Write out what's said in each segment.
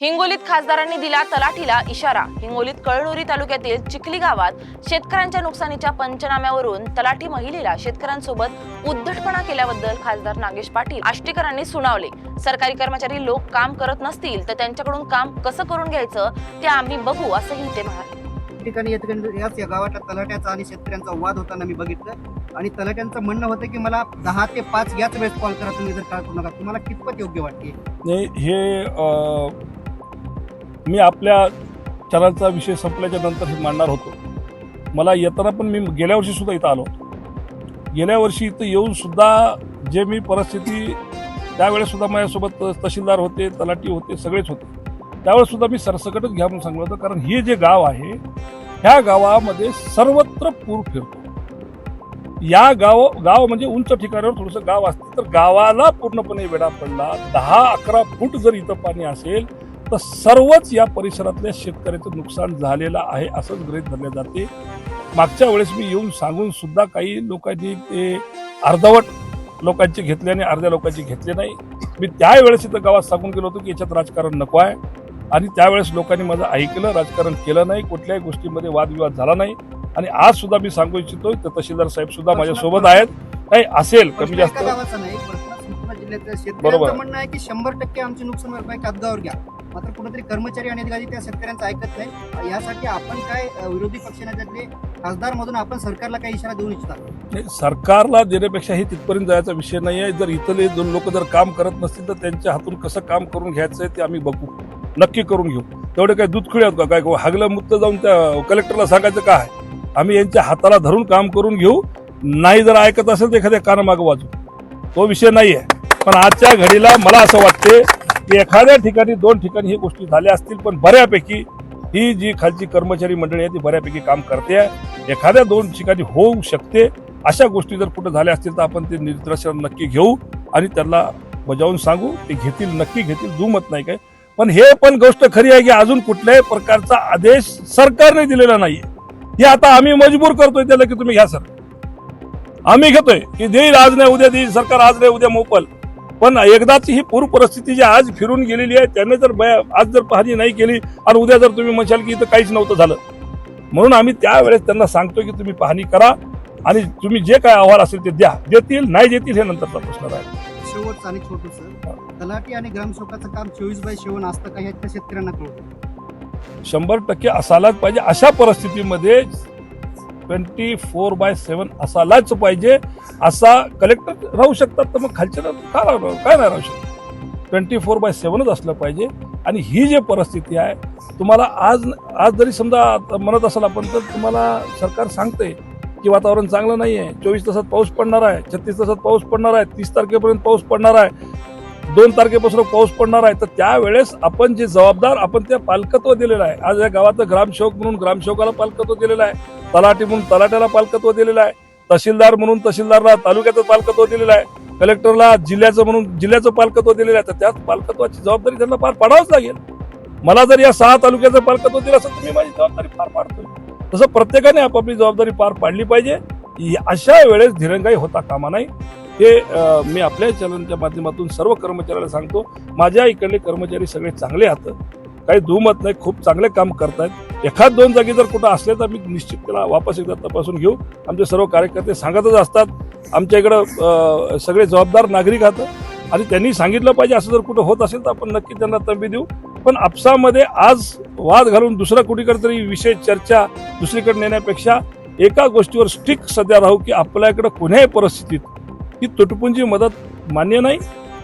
हिंगोलीत खासदारांनी दिला तलाठीला इशारा. हिंगोलीत कळणुरी तालुक्यातील चिखली गावात शेतकऱ्यांच्या नुकसानीच्या पंचनाम्यावरून तलाठी महिलेला शेतकऱ्यांसोबत उद्धटपणा केल्याबद्दल खासदार नागेश पाटील आष्टीकरांनी सुनावले. सरकारी कर्मचारी लोक काम करत नसतील तर त्यांच्याकडून काम कसं करून घ्यायचं ते आम्ही बघू असंही ते म्हणाले. ठिकाणी या ठिकाणी याच या गावातल्या तलाट्याचा आणि शेतकऱ्यांचा वाद होताना मी बघितलं. आणि तलाट्यांचं म्हणणं होतं की मला दहा ते पाच याच वेळेस कॉल करा तुम्ही जर काय करू नका. तुम्हाला कितपत योग्य वाटते? नाही हे मी आपल्या चॅनलचा विषय संपल्याच्या नंतर हे मांडणार होतो. मला येताना पण मी गेल्या वर्षी सुद्धा इथं आलो गेल्या वर्षी इथं येऊन सुद्धा जे मी परिस्थिती त्यावेळेस सुद्धा माझ्यासोबत तहसीलदार होते तलाठी होते सगळेच होते. त्यावेळेस सुद्धा मी सरसकटच घ्या म्हणून सांगलं होतं कारण हे जे गाव आहे ह्या गावामध्ये सर्वत्र पूर फिरतो. या गाव गाव म्हणजे उंच ठिकाणावर थोडंसं गाव असतं तर गावाला पूर्णपणे वेढा पडला. दहा अकरा फूट जर इथं पाणी असेल तर सर्वच या परिसरातल्या शेतकऱ्याचं नुकसान झालेलं आहे असंच गृहीत धरले जाते. मागच्या वेळेस मी येऊन सांगून सुद्धा काही लोकांनी ते अर्धवट लोकांचे घेतले आणि अर्ध्या लोकांचे घेतले नाही. मी त्यावेळेस इथं गावात सांगून गेलो होतो की याच्यात राजकारण नको आहे. आणि त्यावेळेस लोकांनी माझं ऐकलं राजकारण केलं नाही कुठल्याही गोष्टीमध्ये वादविवाद झाला नाही. आणि आज सुद्धा मी सांगू इच्छितो तर तहसीलदार साहेब सुद्धा माझ्यासोबत आहेत. काही असेल कमी जास्त. बरोबर. शेतकऱ्यांचं म्हणणं आहे की शंभर टक्के आमची नुकसान भरपाई कागदावर घ्या. मात्र कुठेतरी कर्मचारी आणि अधिकारी त्या शेतकऱ्यांचं ऐकत नाही. यासाठी आपण काय विरोधी पक्षनेत्यातले खासदार मधून आपण सरकारला काही इशारा देऊ इच्छिता? सरकारला देण्यापेक्षा हे तिथपर्यंत जायचा विषय नाही आहे. जर इथले दोन लोक जर काम करत नसतील तर त्यांच्या हातून कसं काम करून घ्यायचं आहे ते आम्ही बघू. नक्की करून घेऊ. तेवढे काय दूध खुळे का? काय हागल्या मुक्त जाऊन त्या कलेक्टरला सांगायचं काय आम्ही यांच्या हाताला धरून काम करून घेऊ. नाही जर ऐकत असेल तर एखाद्या कानामागं वाजू तो विषय नाही आहे. पण आजच्या घडीला मला असं वाटते एखाद्या ठिकाणी दोन ठिकाणी ही गोष्टी झाल्या असतील पण बऱ्यापैकी ही जी खालची कर्मचारी मंडळी आहे ती बऱ्यापैकी काम करते. आहे एखाद्या दोन ठिकाणी होऊ शकते. अशा गोष्टी जर कुठं झाल्या असतील तर आपण ते निदर्शन नक्की घेऊ आणि त्यांना बजावून सांगू. ते घेतील नक्की घेतील दुमत नाही काय पण हे पण गोष्ट खरी आहे की अजून कुठल्याही प्रकारचा आदेश सरकारने दिलेला नाहीये. हे आता आम्ही मजबूर करतोय त्याला की तुम्ही घ्या सर. आम्ही घेतोय की देईल आज नाही उद्या देईल. सरकार आज नाही उद्या मोपल पण एकदाची ही पूर परिस्थिती जी आज फिरून गेलेली आहे त्याने जर आज जर पाहणी नाही केली आणि उद्या जर तुम्ही म्हणशाल की इथं काहीच नव्हतं झालं. म्हणून आम्ही त्यावेळेस त्यांना सांगतो की तुम्ही पाहणी करा आणि तुम्ही जे काय अहवाल असेल ते द्या. देतील नाही देतील हे नंतरचा प्रश्न राहील. शेवटचं आणि छोटस. तलाठी आणि ग्रामसेवकाचं काम चोवीस बाय शेवण असतं का शेतकऱ्यांना कळतं. शंभर टक्के असायलाच पाहिजे. अशा परिस्थितीमध्ये ट्वेंटी फोर बाय सेवन असायलाच पाहिजे. असा कलेक्टर राहू शकतात तर मग खालचे का राहू काय नाही राहू शकत? ट्वेंटी फोर बाय सेवनच असलं पाहिजे. आणि ही जी परिस्थिती आहे तुम्हाला आज आज जरी समजा आता म्हणत असाल आपण तर तुम्हाला सरकार सांगते की वातावरण चांगलं नाही आहे चोवीस तासात पाऊस पडणार आहे छत्तीस तासात पाऊस पडणार आहे तीस तारखेपर्यंत पाऊस पडणार आहे दोन तारखेपासून पाऊस पडणार आहे. तर त्यावेळेस आपण जे जबाबदार आपण त्या पालकत्व दिलेलं आहे. आज या गावाचं ग्रामसेवक म्हणून ग्रामसेवकाला पालकत्व दिलेलं आहे. तलाठी म्हणून तलाट्याला पालकत्व दिलेलं आहे. तहसीलदार म्हणून तहसीलदारला तालुक्याचं पालकत्व दिलेलं आहे. कलेक्टरला जिल्ह्याचं म्हणून जिल्ह्याचं पालकत्व दिलेलं आहे. तर त्याच पालकत्वाची जबाबदारी त्यांना पार पाडावंच लागेल. मला जर या सहा तालुक्याचं पालकत्व दिलं असं तर मी माझी जबाबदारी पार पाडतो तसं प्रत्येकाने आपापली जबाबदारी पार पाडली पाहिजे. अशा वेळेस धीरंगाई होता कामा नाही. हे मी आपल्या चॅनलच्या माध्यमातून सर्व कर्मचाऱ्याला सांगतो. माझ्या इकडले कर्मचारी सगळे चांगले आहेत. काही दुमत नाही खूप चांगले काम करतायत. एखाद दोन जागी जर कुठं असले तर मी निश्चित त्याला वापस एकदा तपासून घेऊ. आमचे सर्व कार्यकर्ते सांगतच असतात. आमच्या इकडं सगळे जबाबदार नागरिक आहात. आणि त्यांनी सांगितलं पाहिजे असं जर कुठं होत असेल तर आपण नक्की त्यांना तंबी देऊ. पण आपसामध्ये आज वाद घालून दुसरा कुठेकडे तरी विषय चर्चा दुसरीकडे नेण्यापेक्षा एका गोष्टीवर स्टिक सध्या राहू की आपल्याकडं कोण्याही परिस्थितीत ही तुटपुंजी मदत मान्य नाही.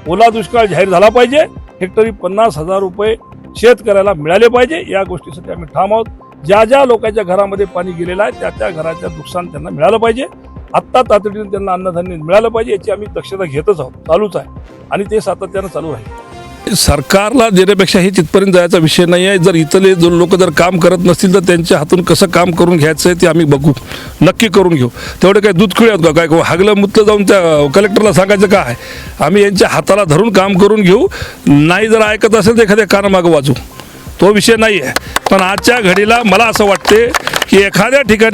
ओला दुष्काळ जाहीर झाला पाहिजे. हेक्टरी पन्नास हजार रुपये शेतकऱ्याला मिळाले पाहिजे या गोष्टीसाठी आम्ही ठाम आहोत. ज्या ज्या लोकांच्या घरामध्ये पाणी गेलेलं आहे त्या त्या घराच्या नुकसान त्यांना मिळालं पाहिजे. आत्ता तातडीने त्यांना अन्नधान्य मिळालं पाहिजे याची आम्ही दक्षता घेतच आहोत चालूच आहे. आणि ते सातत्यानं चालू राहील सरकारला देण्यापेक्षा हे तिथपर्यंत जायचा विषय नाही आहे. जर इथले जो लोक जर काम करत नसतील तर त्यांच्या हातून कसं काम करून घ्यायचं आहे ते आम्ही बघू. नक्की करून घेऊ. तेवढे काय दूध खुळे का? काय हागलं मुतलं जाऊन त्या कलेक्टरला सांगायचं काय आम्ही यांच्या हाताला धरून काम करून घेऊ. नाही जर ऐकत असेल तर एखाद्या कानामागं वाजू तो विषय नाही आहे. पण आजच्या घडीला मला असं वाटते की एखाद्या ठिकाणी